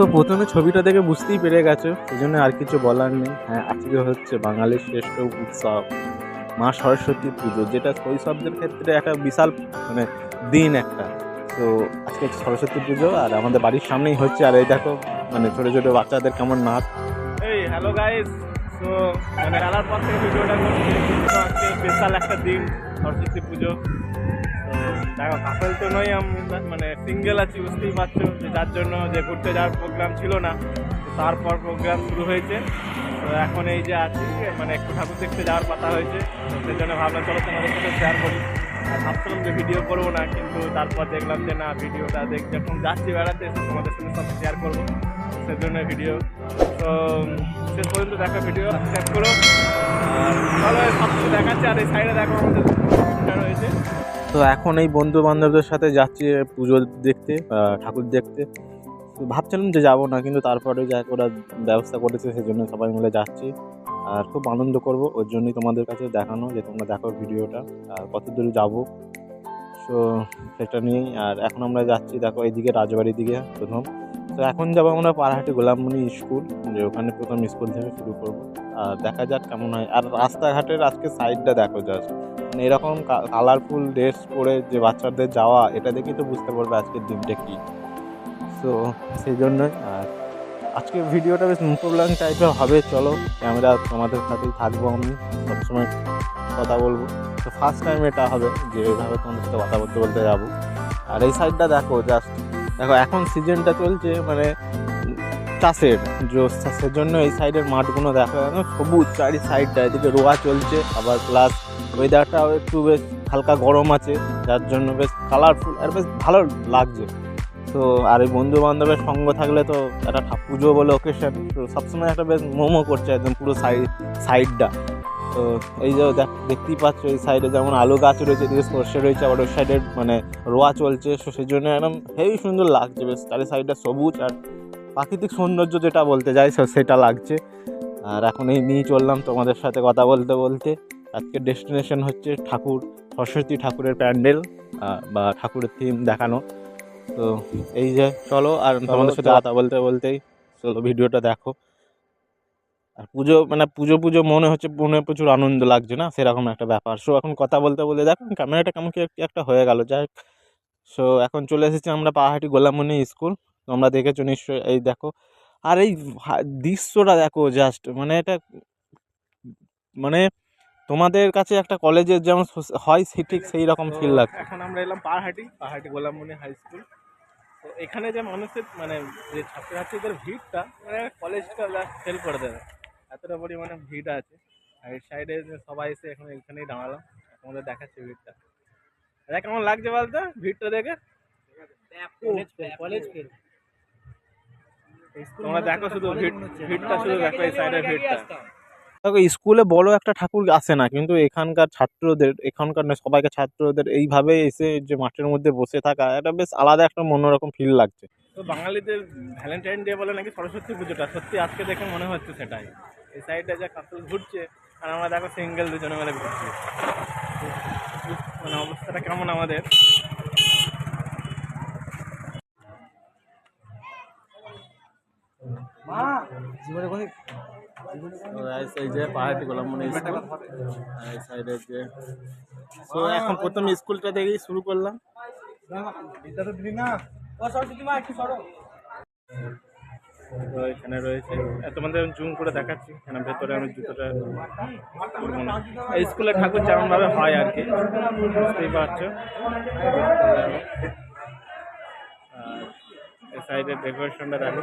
So প্রথমে ছবিটা দেখে বুঝতেই পেরে গেছো এই জন্য আর কিছু বলার নেই। হ্যাঁ আজকে হচ্ছে বাঙালির শ্রেষ্ঠ উৎসব, মা সরস্বতী পুজো, যেটা শৈশবদের ক্ষেত্রে একটা বিশাল মানে দিন একটা। তো আজকে সরস্বতী পুজো, আর আমাদের বাড়ির সামনেই হচ্ছে, আর এই দেখো মানে ছোটো ছোটো বাচ্চাদের কেমন নাচ। এই হ্যালো গাইস তো মানে খেলার পর থেকে ভিডিওটা করছি আজকে স্পেশাল একটা দিন, সরস্বতী পুজো। দেখো কাপল তো নই আমি মানে সিঙ্গেল আছি, বুঝতেই পারছ, যে যার জন্য যে ঘুরতে যাওয়ার প্রোগ্রাম ছিল না তারপর প্রোগ্রাম শুরু হয়েছে। তো এখন এই যে আছি মানে একটু ঠাকুর দেখতে যাওয়ার কথা হয়েছে, তো সেই জন্য ভাবলাম, চলো তোমাদের সাথে শেয়ার করি। আর ভাবছিলাম যে ভিডিও করব না, কিন্তু তারপর দেখলাম যে না ভিডিওটা দেখ, যখন যাচ্ছি বেড়াতে তোমাদের সাথে সব শেয়ার করব। সেই জন্য ভিডিও তো শেষ পর্যন্ত দেখা ভিডিও সাবস্ক্রাইব করো। ভালো সব কিছু দেখাচ্ছে, আর এই সাইডে দেখো আমাদের রয়েছে তো এখন এই বন্ধু বান্ধবদের সাথে যাচ্ছি পুজো দেখতে ঠাকুর দেখতে। তো ভাবছিলাম যে যাব না, কিন্তু তারপরে যা ওরা ব্যবস্থা করেছে সেই জন্য সবাই মিলে যাচ্ছি। আর খুব আনন্দ করব, ওর জন্যই তোমাদের কাছে দেখানো যে তোমরা দেখো ভিডিওটা, আর কত দূর যাব। সো সেটা নিয়েই, আর এখন আমরা যাচ্ছি, দেখো এইদিকে রাজবাড়ির দিকে প্রথম। তো এখন যাব আমরা পাড়াহাটি গোলামমণি স্কুল, যে ওখানে প্রথম স্কুল থেকে শুরু করব। আর দেখা যাক কেমন হয়। আর রাস্তাঘাটের আজকে সাইডটা দেখো জাস্ট মানে এরকম কালারফুল ড্রেস পরে যে বাচ্চাদের যাওয়া, এটা দেখেই তো বুঝতে পারবে আজকের দিনটা কি। সো সেই জন্যই আর আজকের ভিডিওটা বেশ মুখোবলাং টাইপের হবে, চলো ক্যামেরা তোমাদের সাথেই থাকব আমি, সবসময় কথা বলব। তো ফার্স্ট টাইম এটা হবে যে এইভাবে তোমাদের সাথে কথা বলতে বলতে যাব। আর এই সাইডটা দেখো জাস্ট দেখো, এখন সিজনটা চলছে মানে চাষের সেজন্য এই সাইডের মাঠগুলো দেখো সবুজ, চারি সাইডটা এদিকে রোয়া চলছে, আবার প্লাস ওয়েদারটাও একটু বেশ হালকা গরম আছে, যার জন্য বেশ কালারফুল আর বেশ ভালো লাগছে। তো আর এই বন্ধু বান্ধবের সঙ্গ থাকলে তো একটা পুজো বলে ওকেশন তো সবসময় একটা বেশ মোমো করছে একদম পুরো সাইড সাইডটা তো এই যে দেখ- দেখতেই পাচ্ছ এই সাইডে যেমন আলু গাছ রয়েছে, এদিকে সর্ষে রয়েছে, আবার ওই সাইডে মানে রোয়া চলছে তো সেই জন্য একদম হেভি সুন্দর লাগছে বেশ। চারি সাইডটা সবুজ আর প্রাকৃতিক সৌন্দর্য যেটা বলতে যাই, সে- সেটা লাগছে। আর এখন এই নিয়ে চললাম তোমাদের সাথে কথা বলতে বলতে। আজকের ডেস্টিনেশন হচ্ছে ঠাকুর সরস্বতী ঠাকুরের প্যান্ডেল বা ঠাকুরের থিম দেখানো। তো এই যে চলো আর তোমাদের সাথে কথা বলতে বলতেই চলো ভিডিওটা দেখো। আর পুজো মানে পুজো পুজো মনে হচ্ছে মনে প্রচুর আনন্দ লাগছে না? সেরকম একটা ব্যাপার। সো এখন কথা বলতে বলতে দেখো ক্যামেরাটা কেমন কি একটা হয়ে গেল। যাই সো এখন চলে এসেছি আমরা পাহাড়ি গোলামনি স্কুল। তোমরা দেখেছ নিশ্চয়ই এই দেখো। আর এই দৃশ্যটা দেখো জাস্ট মানে এটা মানে তোমাদের কাছে একটা কলেজের যেমন হয় সে ঠিক সেই রকম ফিল তো লাগছে। এখন আমরা এলাম পাহাড়হাটি পাহাড়হাটি গোলামমণি হাই স্কুল তো এখানে যে মানুষের মানে যে ছাত্রছাত্রীদের ভিড়টা মানে কলেজটা ফেল করে দেবে। এতটা পরিমাণে ভিড় আছে। আর এই সাইডে সবাই এসে এখন এখানেই দাঁড়ালাম। তোমাদের দেখাচ্ছে ভিড়টা। এটা কেমন লাগছে বলতো? ভিড়টা দেখে? তোমরা দেখো শুধু ভিড় ভিড়টা শুধু দেখো এই সাইডের ভিড়টা। দেখো স্কুলে বড় একটা ঠাকুর আসে না কিন্তু এখানকার ছাত্রদের এখানকার না সবাইকে ছাত্রদের এইভাবে এসে যে মাঠের মধ্যে বসে থাকা এটা বেশ আলাদা একটা অন্যরকম ফিল লাগছে। তো বাঙালিদের ভ্যালেন্টাইন ডে বলে নাকি সরস্বতী পুজোটা? সত্যি আজকে দেখে মনে হচ্ছে সেটাই। এই সাইডে যা কাপল ঘুরছে আর আমরা দেখো সিঙ্গেল দুজনে মিলে ঘুরছি। মানে অবস্থাটা কেমন আমাদের? যে পাহাড়টি গোলাম মানে স্কুল। এই সাইডে যে তো এখন প্রথম স্কুলটা দেখেই শুরু করলাম। তো এখানে রয়েছে। তোমাদের জুম করে দেখাচ্ছি, এখানে ভেতরে আমি জুতোটা করব না। এই স্কুলে হয় আর কি, বুঝতেই পারছ। আর সাইডের ডেকোরেশনটা দেখো।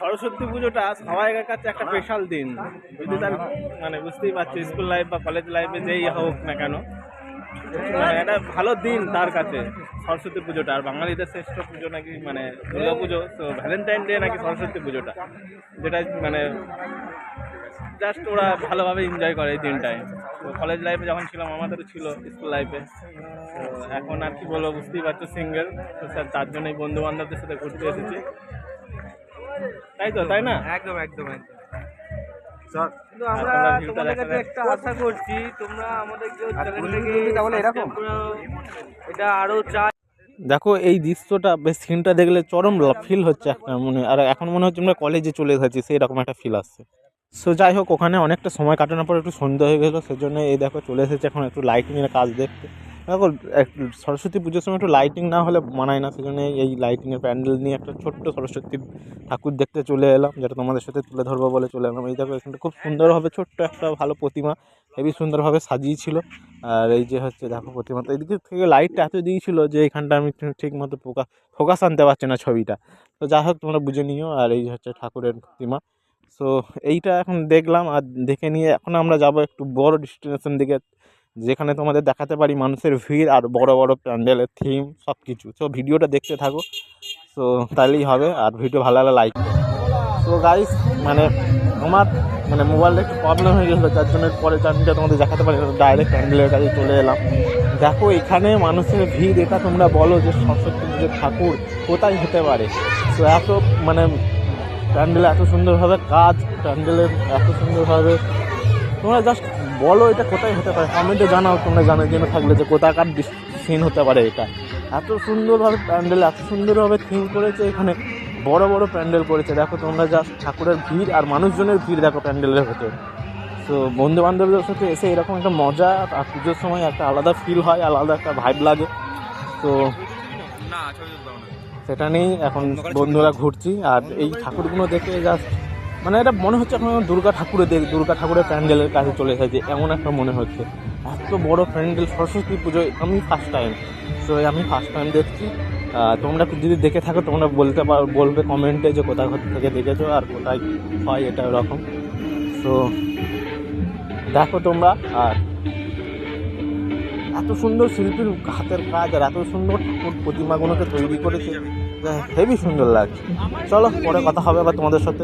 সরস্বতী পুজোটা সবাইকার কাছে একটা স্পেশাল দিন। যদি তার মানে বুঝতেই পারছি স্কুল লাইফ বা কলেজ লাইফে যেই হোক না কেন মানে একটা ভালো দিন তার কাছে, সরস্বতী পুজোটা। আর বাঙালিদের শ্রেষ্ঠ পুজো নাকি মানে দুর্গা পুজো তো ভ্যালেন্টাইন ডে নাকি সরস্বতী পুজোটা। যেটা মানে জাস্ট ওরা ভালোভাবে এনজয় করে এই দিনটায়। তো কলেজ লাইফে যখন ছিলাম, আমাদেরও ছিল স্কুল লাইফে এখন আর কি বলব, বুঝতেই পারছ সিঙ্গেল তো স্যার তার জন্যই বন্ধু বান্ধবদের সাথে ঘুরতে এসেছি। তাই তো তাই না? একদম একদম একদম। কিন্তু আমরা তোমাদের কাছে একটা আশা করছি তোমরা আমাদের কেউ আর চ্যানেলটাকে তুমি তাহলে এরকম? এটা আরও চাই দেখো এই দৃশ্যটা বেশ সিনটা দেখলে চরম ফিল হচ্ছে একটা মনে আর এখন মনে হচ্ছে আমরা কলেজে চলে এসেছি সেই রকম একটা ফিল আসছে। সো যাই হোক ওখানে অনেকটা সময় কাটানোর পর একটু সন্ধ্যা হয়ে গেলো সেজন্য এই দেখো চলে এসেছে এখন একটু লাইটিংয়ের কাজ দেখতে। দেখো সরস্বতী পুজোর সময় একটু লাইটিং না হলে মানায় না, সেজন্য এই লাইটিংয়ের প্যান্ডেল নিয়ে একটা ছোট্ট সরস্বতী ঠাকুর দেখতে চলে এলাম, যেটা তোমাদের সাথে তুলে ধরবো বলে চলে এলাম। এই দেখো, এখানটা খুব সুন্দরভাবে ছোট্ট একটা ভালো প্রতিমা হেবি সুন্দরভাবে সাজিয়েছিল। আর এই যে হচ্ছে, দেখো প্রতিমা প্রতিমাটা এদিকে থেকে লাইটটা এত দিয়েছিল যে এখানটা আমি ঠিক মতো ফোকাস ফোকাস আনতে পারছি না ছবিটা। তো যা হোক, তোমরা বুঝে নিও, আর এই হচ্ছে ঠাকুরের প্রতিমা। সো এইটা এখন দেখলাম, আর দেখে নিয়ে এখন আমরা যাব একটু বড় ডেস্টিনেশন দিকে। যেখানে তোমাদের দেখাতে পারি মানুষের ভিড় আর বড় বড় প্যান্ডেলের থিম সব কিছু সো ভিডিওটা দেখতে থাকো। সো তাহলেই হবে। আর ভিডিও ভালো লাগলে লাইক তো গাইস মানে আমার মানে মোবাইলটা একটু প্রবলেম হয়ে গেছিল, যার জন্য পরে চানটা তোমাদের দেখাতে পারি ডাইরেক্ট প্যান্ডেলের কাছে চলে এলাম। দেখো, এখানে মানুষের ভিড়, এটা তোমরা বলো যে সরস্বতী পুজোর ঠাকুর কোথায় হতে পারে? তো এত মানে প্যান্ডেলে এত সুন্দরভাবে কাজ, প্যান্ডেলের এত সুন্দরভাবে তোমরা জাস্ট বলো এটা কোথায় হতে পারে। কমেন্টে জানাও তোমরা জানার জন্য থাকলে যে কোথাকার সিন হতে পারে এটা। এত সুন্দরভাবে প্যান্ডেল এত সুন্দরভাবে থিম করেছে এখানে। বড় বড় প্যান্ডেল করেছে। দেখো তোমরা জাস্ট ঠাকুরের ভিড় আর মানুষজনের ভিড় দেখো প্যান্ডেলের ভেতর। তো বন্ধু বান্ধবদের সাথে এসে এরকম একটা মজা আর পুজোর সময় একটা আলাদা ফিল হয় আলাদা একটা ভাইব লাগে। তো। সেটা নিয়েই এখন বন্ধুরা ঘুরছি। আর এই ঠাকুরগুলো দেখে জাস্ট মানে এটা মনে হচ্ছে এখন দুর্গা ঠাকুরের দেখ দুর্গা ঠাকুরের প্যান্ডেলের কাছে চলে এসেছে, এমন একটা মনে হচ্ছে। এত বড় প্যান্ডেল, সরস্বতী পুজোয় আমি ফার্স্ট টাইম সো আমি ফার্স্ট টাইম দেখছি। তোমরা যদি দেখে থাকো, তোমরা বলতে পারো বলবে কমেন্টে যে কোথায় কোথা থেকে দেখেছ আর কোথায় হয় এটা ওরকম। সো দেখো তোমরা, আর এত সুন্দর শিল্পীর হাতের কাজ আর এত সুন্দর ঠাকুর প্রতিমাগুলোকে তৈরি করেছে। হেভি সুন্দর লাগছে। চলো, পরে কথা হবে আবার তোমাদের সাথে।